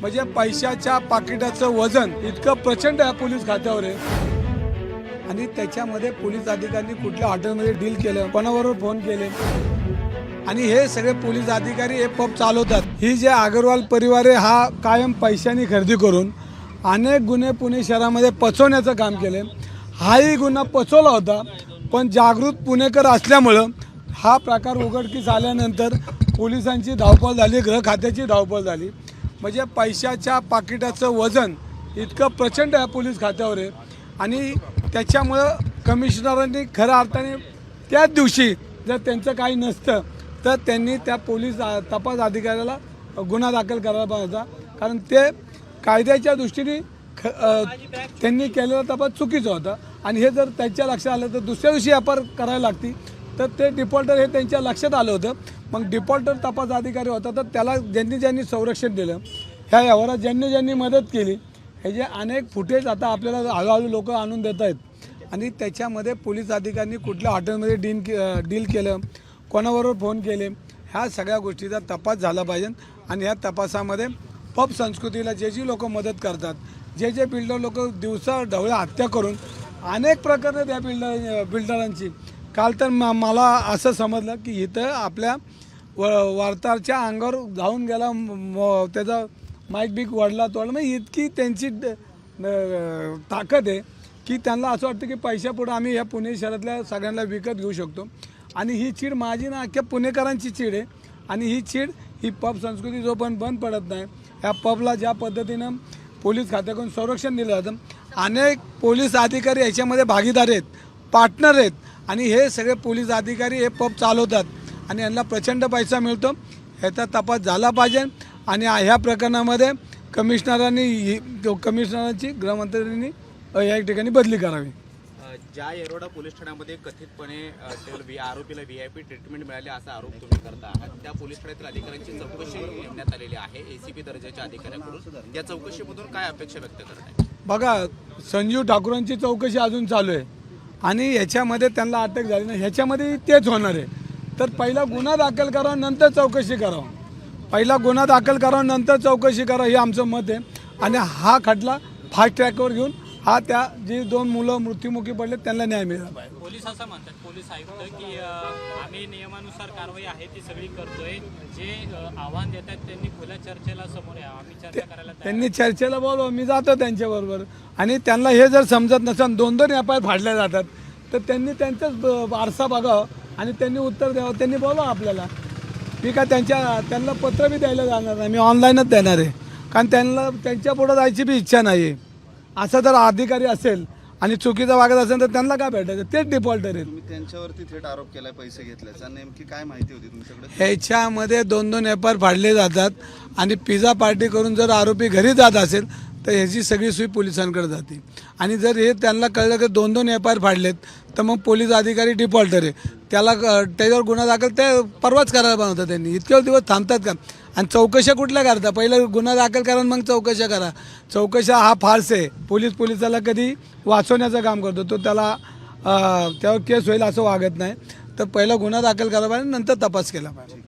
म्हणजे पैशाच्या पाकिटाचं वजन इतकं प्रचंड आहे पोलीस खात्यावर आहे. आणि त्याच्यामध्ये पोलीस अधिकाऱ्यांनी कुठल्या हॉटेलमध्ये डील केलं कोणाबरोबर फोन केले. आणि हे सगळे पोलीस अधिकारी हे पब चालवतात. ही जे अगरवाल परिवार आहे हा कायम पैशाने खरेदी करून अनेक गुन्हे पुणे शहरामध्ये पचवण्याचं काम केले हाही गुन्हा पचवला होता पण जागृत पुणेकर असल्यामुळं हा प्रकार उघडकीस आल्यानंतर पोलिसांची धावपळ झाली गृह खात्याची धावपळ झाली. म्हणजे पैशाच्या पाकिटाचं वजन इतकं प्रचंड आहे पोलीस खात्यावर आहे. आणि त्याच्यामुळं कमिशनरांनी खऱ्या अर्थाने त्याच दिवशी जर त्यांचं काही नसतं तर त्यांनी त्या पोलीस तपास अधिकाऱ्याला गुन्हा दाखल करायला पाहिजे. होता कारण ते कायद्याच्या दृष्टीने ख त्यांनी केलेला तपास चुकीचा होता. आणि हे जर त्यांच्या लक्षात आलं तर दुसऱ्या दिवशी व्यापार करायला लागती तर ते डिफॉल्टर हे त्यांच्या लक्षात आलं होतं. मग डिफॉल्टर तपास अधिकारी होता तर त्याला ज्यांनी ज्यांनी संरक्षण दिलं ह्या व्यवहारात ज्यांनी ज्यांनी मदत केली हे जे अनेक फुटेज आता आपल्याला हळूहळू लोक आणून देत आहेत. आणि त्याच्यामध्ये पोलीस अधिकाऱ्यांनी कुठल्या हॉटेलमध्ये डील के डील केलं कोणाबरोबर फोन केले ह्या सगळ्या गोष्टीचा तपास झाला पाहिजे. आणि ह्या तपासामध्ये पब संस्कृतीला जे जी लोक मदत करतात जे जे बिल्डर लोक दिवसा ढवळ्या हत्या करून अनेक प्रकरणं त्या बिल्डर बिल्डरांची काल तर म- मला असं समजलं की इथं आपल्या व वार्ताहरच्या अंगावर धावून गेला म- त्याचा माईक बीक वडला तोडला म्हणजे इतकी त्यांची ताकद आहे की त्यांना असं वाटतं की पैशापुढं आम्ही या पुणे शहरातल्या सगळ्यांना विकत घेऊ शकतो. आणि ही चीड माझी ना अख्ख्या पुणेकरांची चीड आहे. आणि ही चीड ही पब संस्कृती जो पण बंद पडत नाही या पबला ज्या पद्धतीनं पोलीस खात्याकडून संरक्षण दिलं जातं. अनेक पोलीस अधिकारी याच्यामध्ये भागीदार आहेत पार्टनर आहेत. आणि हे सगळे पोलीस अधिकारी हे पब चालवतात. आणि यांना प्रचंड पैसा मिळतो. ह्याचा तपास झाला पाहिजे. आणि ह्या प्रकरणामध्ये कमिशनरांनी कमिशनरांची गृहमंत्र्यांनी या ठिकाणी बदली करावी. ज्या येरोडा पोलीस ठाण्यामध्ये कथितपणे आरोपीला व्ही आय पी ट्रीटमेंट मिळाली असा आरोप तुम्ही करता आहात. त्या पोलीस ठाण्यातील अधिकाऱ्यांची चौकशी नेमण्यात आलेली आहे. एसीपी दर्जाच्या अधिकाऱ्यांकडून. या चौकशीमधून काय अपेक्षा व्यक्त करत बघा संजीव ठाकूरांची चौकशी अजून चालू आहे. आणि ह्याच्यामध्ये त्यांना अटक झाली नाही. ह्याच्यामध्ये तेच होणार आहे. तर पहिला गुन्हा दाखल करावा नंतर चौकशी करावं पहिला गुन्हा दाखल करावा नंतर चौकशी करा हे आमचं मत आहे. आणि हा खटला फास्ट ट्रॅकवर घेऊन हा त्या जी दोन मुलं मृत्युमुखी पडले त्यांना न्याय मिळाला पाहिजे. पोलीस असं म्हणतात पोलीस आयुक्त की आम्ही नियमानुसार कारवाई आहे ती सगळी करतोय. जे आव्हान देत आहेत त्यांनी खुल्या चर्चेला समोर या आम्ही चर्चा करायला त्यांनी चर्चेला बोलव मी जातो त्यांच्याबरोबर. आणि त्यांना हे जर समजत नसेल दोन दोन व्यापार फाडल्या जातात तर त्यांनी त्यांचाच आरसा बघावं आणि त्यांनी उत्तर द्यावं. त्यांनी बोलावं आपल्याला. मी काय त्यांच्या त्यांना पत्र बी द्यायला जाणार नाही. मी ऑनलाईनच देणार आहे. कारण त्यांना त्यांच्या पुढं जायची बी इच्छा नाही आहे असा जर अधिकारी असेल आणि चुकीचा वागत असेल तर त्यांना काय भेटायचं? तेच डिफॉल्टर आहेत तुम्ही त्यांच्यावरती थेट आरोप केलाय पैसे घेतल्याचा नेमकी काय माहिती होती तुमच्याकडे? ह्याच्यामध्ये दोन दोन व्यापार फाडले जातात आणि पिझ्झा पार्टी करून जर आरोपी घरी जात असेल तर ह्याची सगळी सुई पोलिसांकडे जाते. आणि जर हे त्यांना कळलं की दोन दोन व्यापार फाडलेत तर मग पोलीस अधिकारी डिफॉल्टर आहे त्याला त्याच्यावर गुन्हा दाखल ते परवाच करायला बनवतं त्यांनी. इतके दिवस थांबतात का? आणि चौकशा कुठल्या करता? पहिलं गुन्हा दाखल करा आणि मग चौकशा करा. चौकशा हा फारस आहे. पोलीस पोलिसाला कधी वाचवण्याचं काम करतो. तो त्याला त्यावर केस होईल असं वागत नाही. तर पहिला गुन्हा दाखल करा पाहिजे नंतर तपास केला पाहिजे.